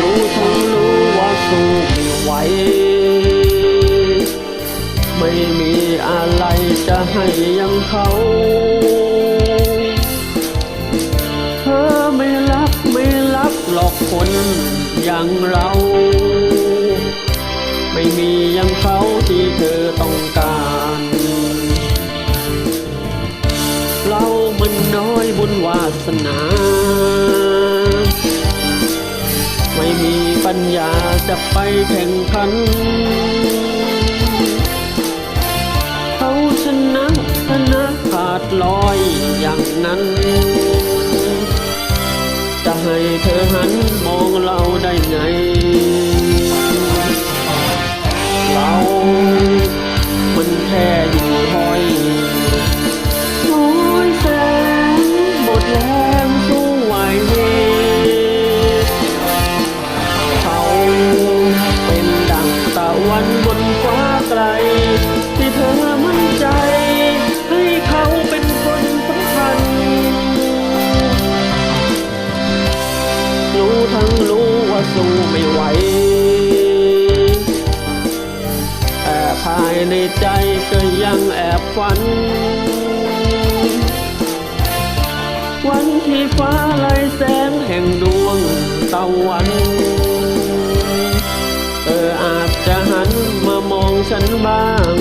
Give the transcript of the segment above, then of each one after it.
รู้ทั้งรู้ว่าสู้ไม่ไหว ไม่มีอะไรจะให้ยังเขาเธอไม่รักไม่รักหลอกคนอย่างเรา ไม่มีอยังเขาที่เธอต้องการ เรามันน้อยบุญวาสนา จะไปแข่งขัน เขาชนะชนะขาดลอยอย่างนั้น จะให้เธอหันมองเราได้ไง ทั้งรู้ว่าสู้ไม่ไหวแต่ภายในใจก็ยังแอบฝัน วันที่ฟ้าไล่แสงแห่งดวงตะวันเธออาจจะหันมามองฉันบ้าง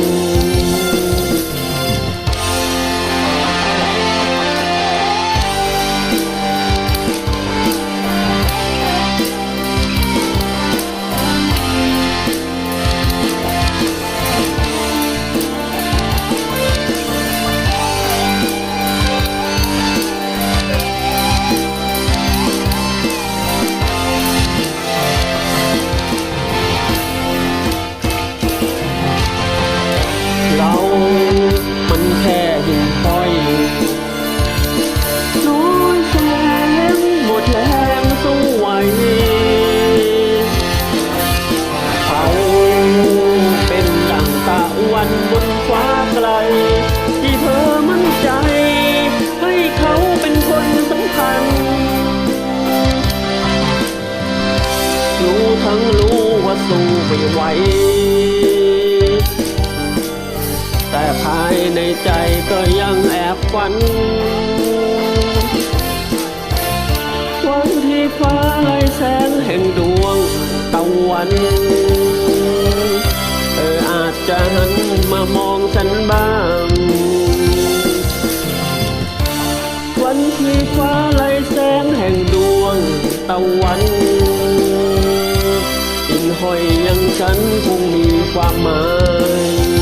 เรา มันแค่หิ่งห้อยน้อยแสงหมดแรงสู้ไหวเขาเป็นดังตะวันบนฟ้าไกล ที่เธอมั่นใจ ให้เขาเป็นคนสำคัญ รู้ทั้งรู้ว่าสู้ไม่ไหว แต่ภายในใจก็ยังแอบฝัน วันที่ฟ้าไล่แสงแห่งดวงตะวันเธออาจจะหันมามองฉันบ้าง วันที่ฟ้าไล่แสงแห่งดวงตะวันอินห้อยยังฉันคงมีความหมาย